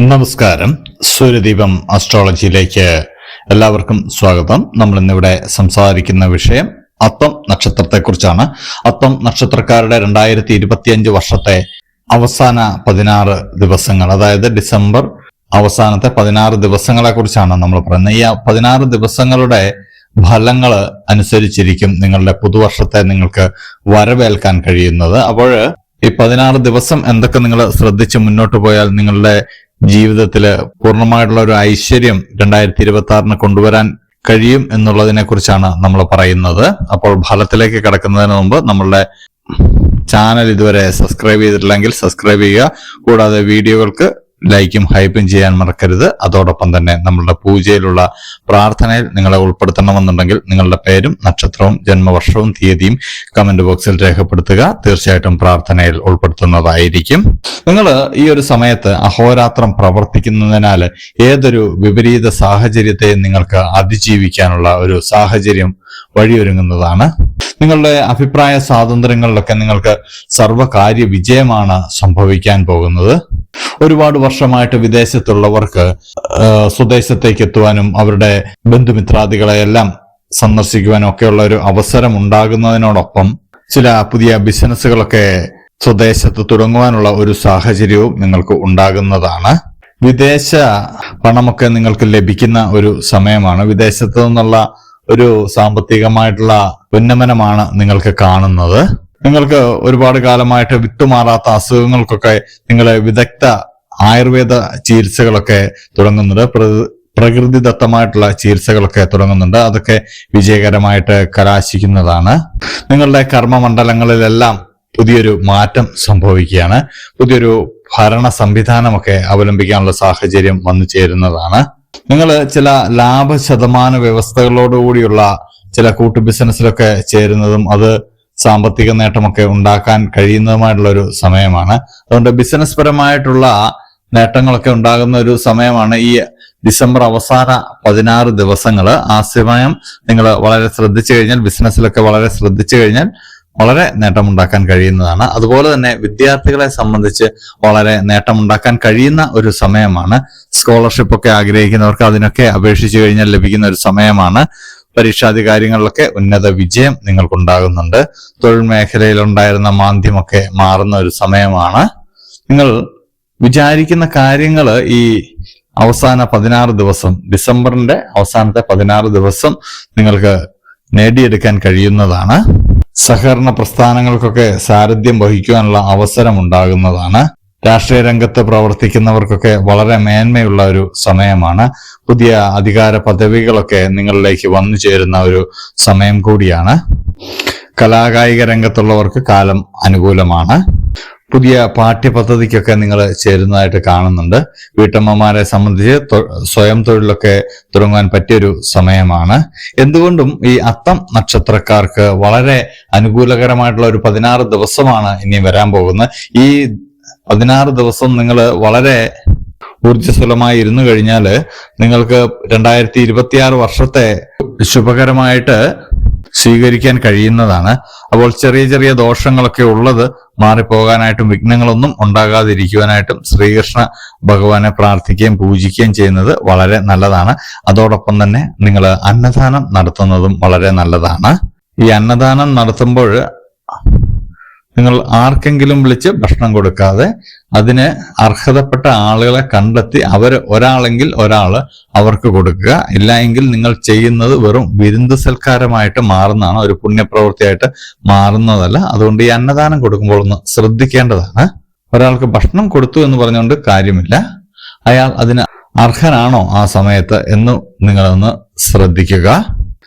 നമസ്കാരം. സൂര്യദീപം അസ്ട്രോളജിയിലേക്ക് എല്ലാവർക്കും സ്വാഗതം. നമ്മൾ ഇന്നിവിടെ സംസാരിക്കുന്ന വിഷയം അത്തം നക്ഷത്രത്തെക്കുറിച്ചാണ്. അത്തം നക്ഷത്രക്കാരുടെ രണ്ടായിരത്തി ഇരുപത്തിയഞ്ച് വർഷത്തെ അവസാന പതിനാറ് ദിവസങ്ങൾ അതായത് ഡിസംബർ അവസാനത്തെ പതിനാറ് ദിവസങ്ങളെ കുറിച്ചാണ് നമ്മൾ പറയുന്നത്. ഈ പതിനാറ് ദിവസങ്ങളുടെ ഫലങ്ങൾ അനുസരിച്ചിരിക്കും നിങ്ങളുടെ പുതുവർഷത്തെ നിങ്ങൾക്ക് വരവേൽക്കാൻ കഴിയുന്നത്. അപ്പോൾ ഈ പതിനാറ് ദിവസം എന്തൊക്കെ നിങ്ങൾ ശ്രദ്ധിച്ച് മുന്നോട്ട് പോയാൽ നിങ്ങളുടെ ജീവിതത്തിൽ പൂർണമായിട്ടുള്ള ഒരു ഐശ്വര്യം രണ്ടായിരത്തി ഇരുപത്തി ആറിന് കൊണ്ടുവരാൻ കഴിയും എന്നുള്ളതിനെ കുറിച്ചാണ് നമ്മൾ പറയുന്നത്. അപ്പോൾ ഫലത്തിലേക്ക് കിടക്കുന്നതിന് മുമ്പ് നമ്മളുടെ ചാനൽ ഇതുവരെ സബ്സ്ക്രൈബ് ചെയ്തിട്ടില്ലെങ്കിൽ സബ്സ്ക്രൈബ് ചെയ്യുക. കൂടാതെ വീഡിയോകൾക്ക് ലൈക്കും ഹൈപ്പും ചെയ്യാൻ മറക്കരുത്. അതോടൊപ്പം തന്നെ നമ്മളുടെ പൂജയിലുള്ള പ്രാർത്ഥനയിൽ നിങ്ങളെ ഉൾപ്പെടുത്തണമെന്നുണ്ടെങ്കിൽ നിങ്ങളുടെ പേരും നക്ഷത്രവും ജന്മവർഷവും തീയതിയും കമന്റ് ബോക്സിൽ രേഖപ്പെടുത്തുക. തീർച്ചയായിട്ടും പ്രാർത്ഥനയിൽ ഉൾപ്പെടുത്തുന്നതായിരിക്കും. നിങ്ങൾ ഈ ഒരു സമയത്ത് അഹോരാത്രം പ്രവർത്തിക്കുന്നതിനാൽ ഏതൊരു വിപരീത സാഹചര്യത്തെയും നിങ്ങൾക്ക് അതിജീവിക്കാനുള്ള ഒരു സാഹചര്യം വഴിയൊരുങ്ങുന്നതാണ്. നിങ്ങളുടെ അഭിപ്രായ സ്വാതന്ത്ര്യങ്ങളിലൊക്കെ നിങ്ങൾക്ക് സർവകാര്യ വിജയമാണ് സംഭവിക്കാൻ പോകുന്നത്. ഒരുപാട് വർഷമായിട്ട് വിദേശത്തുള്ളവർക്ക് സ്വദേശത്തേക്ക് എത്തുവാനും അവരുടെ ബന്ധുമിത്രാദികളെയെല്ലാം സന്ദർശിക്കുവാനും ഒക്കെയുള്ള ഒരു അവസരം ഉണ്ടാകുന്നതിനോടൊപ്പം ചില പുതിയ ബിസിനസ്സുകളൊക്കെ സ്വദേശത്ത് തുടങ്ങുവാനുള്ള ഒരു സാഹചര്യവും നിങ്ങൾക്ക് ഉണ്ടാകുന്നതാണ്. വിദേശ പണമൊക്കെ നിങ്ങൾക്ക് ലഭിക്കുന്ന ഒരു സമയമാണ്. വിദേശത്തു നിന്നുള്ള ഒരു സാമ്പത്തികമായിട്ടുള്ള ഉന്നമനമാണ് നിങ്ങൾക്ക് കാണുന്നത്. നിങ്ങൾക്ക് ഒരുപാട് കാലമായിട്ട് വിട്ടുമാറാത്ത അസുഖങ്ങൾക്കൊക്കെ നിങ്ങളെ വിദഗ്ധ ആയുർവേദ ചികിത്സകളൊക്കെ തുടങ്ങുന്നുണ്ട്. പ്രകൃതിദത്തമായിട്ടുള്ള ചികിത്സകളൊക്കെ തുടങ്ങുന്നുണ്ട്. അതൊക്കെ വിജയകരമായിട്ട് കലാശിക്കുന്നതാണ്. നിങ്ങളുടെ കർമ്മമണ്ഡലങ്ങളിലെല്ലാം പുതിയൊരു മാറ്റം സംഭവിക്കുകയാണ്. പുതിയൊരു ഭരണ സംവിധാനമൊക്കെ അവലംബിക്കാനുള്ള സാഹചര്യം വന്നു ചേരുന്നതാണ്. നിങ്ങൾ ചില ലാഭ ശതമാന വ്യവസ്ഥകളോടുകൂടിയുള്ള ചില കൂട്ടു ബിസിനസ്സിലൊക്കെ ചേരുന്നതും അത് സാമ്പത്തിക നേട്ടമൊക്കെ ഉണ്ടാക്കാൻ കഴിയുന്നതുമായിട്ടുള്ള ഒരു സമയമാണ്. അതുകൊണ്ട് ബിസിനസ് പരമായിട്ടുള്ള നേട്ടങ്ങളൊക്കെ ഉണ്ടാകുന്ന ഒരു സമയമാണ് ഈ ഡിസംബർ അവസാന പതിനാറ് ദിവസങ്ങൾ ആ സമയം നിങ്ങൾ വളരെ ശ്രദ്ധിച്ചു കഴിഞ്ഞാൽ ബിസിനസ്സിലൊക്കെ വളരെ ശ്രദ്ധിച്ചു കഴിഞ്ഞാൽ വളരെ നേട്ടമുണ്ടാക്കാൻ കഴിയുന്നതാണ്. അതുപോലെ തന്നെ വിദ്യാർത്ഥികളെ സംബന്ധിച്ച് വളരെ നേട്ടമുണ്ടാക്കാൻ കഴിയുന്ന ഒരു സമയമാണ്. സ്കോളർഷിപ്പ് ഒക്കെ ആഗ്രഹിക്കുന്നവർക്ക് അതിനൊക്കെ അപേക്ഷിച്ചു കഴിഞ്ഞാൽ ലഭിക്കുന്ന ഒരു സമയമാണ്. പരീക്ഷാദി കാര്യങ്ങളിലൊക്കെ ഉന്നത വിജയം നിങ്ങൾക്കുണ്ടാകുന്നുണ്ട്. തൊഴിൽ മേഖലയിൽ ഉണ്ടായിരുന്ന മാന്ദ്യമൊക്കെ മാറുന്ന ഒരു സമയമാണ്. നിങ്ങൾ വിചാരിക്കുന്ന കാര്യങ്ങൾ ഈ അവസാന പതിനാറ് ദിവസം ഡിസംബറിന്റെ അവസാനത്തെ പതിനാറ് ദിവസം നിങ്ങൾക്ക് നേടിയെടുക്കാൻ കഴിയുന്നതാണ്. സഹകരണ പ്രസ്ഥാനങ്ങൾക്കൊക്കെ സാരഥ്യം വഹിക്കുവാനുള്ള അവസരമുണ്ടാകുന്നതാണ്. രാഷ്ട്രീയ രംഗത്ത് പ്രവർത്തിക്കുന്നവർക്കൊക്കെ വളരെ മേന്മയുള്ള ഒരു സമയമാണ്. പുതിയ അധികാര പദവികളൊക്കെ നിങ്ങളിലേക്ക് വന്നു ചേരുന്ന ഒരു സമയം കൂടിയാണ്. കലാകായിക രംഗത്തുള്ളവർക്ക് കാലം അനുകൂലമാണ്. പുതിയ പാഠ്യപദ്ധതിക്കൊക്കെ നിങ്ങൾ ചേരുന്നതായിട്ട് കാണുന്നുണ്ട്. വീട്ടമ്മമാരെ സംബന്ധിച്ച് സ്വയം തൊഴിലൊക്കെ തുടങ്ങാൻ പറ്റിയൊരു സമയമാണ്. എന്തുകൊണ്ടും ഈ അത്തം നക്ഷത്രക്കാർക്ക് വളരെ അനുകൂലകരമായിട്ടുള്ള ഒരു പതിനാറ് ദിവസമാണ് ഇനി വരാൻ പോകുന്നത്. ഈ പതിനാറ് ദിവസം നിങ്ങൾ വളരെ ഊർജസ്വലമായി ഇരുന്നു കഴിഞ്ഞാൽ നിങ്ങൾക്ക് രണ്ടായിരത്തി ഇരുപത്തിയാറ് വർഷത്തെ ശുഭകരമായിട്ട് സ്വീകരിക്കാൻ കഴിയുന്നതാണ്. അപ്പോൾ ചെറിയ ചെറിയ ദോഷങ്ങളൊക്കെ ഉള്ളത് മാറിപ്പോകാനായിട്ടും വിഘ്നങ്ങളൊന്നും ഉണ്ടാകാതിരിക്കുവാനായിട്ടും ശ്രീകൃഷ്ണ ഭഗവാനെ പ്രാർത്ഥിക്കുകയും പൂജിക്കുകയും ചെയ്യുന്നത് വളരെ നല്ലതാണ്. അതോടൊപ്പം തന്നെ നിങ്ങൾ അന്നദാനം നടത്തുന്നതും വളരെ നല്ലതാണ്. ഈ അന്നദാനം നടത്തുമ്പോൾ നിങ്ങൾ ആർക്കെങ്കിലും വിളിച്ച് ഭക്ഷണം കൊടുക്കാതെ അതിന് അർഹതപ്പെട്ട ആളുകളെ കണ്ടെത്തി അവർ ഒരാളെങ്കിൽ ഒരാൾ അവർക്ക് കൊടുക്കുക. ഇല്ലായെങ്കിൽ നിങ്ങൾ ചെയ്യുന്നത് വെറും വിരുന്ന് സൽക്കാരമായിട്ട് മാറുന്നതാണ് ഒരു പുണ്യപ്രവൃത്തിയായിട്ട് മാറുന്നതല്ല. അതുകൊണ്ട് ഈ അന്നദാനം കൊടുക്കുമ്പോൾ ഒന്ന് ശ്രദ്ധിക്കേണ്ടതാണ്. ഒരാൾക്ക് ഭക്ഷണം കൊടുത്തു എന്ന് പറഞ്ഞുകൊണ്ട് കാര്യമില്ല. അയാൾ അതിന് അർഹനാണോ ആ സമയത്ത് എന്ന് നിങ്ങളൊന്ന് ശ്രദ്ധിക്കുക.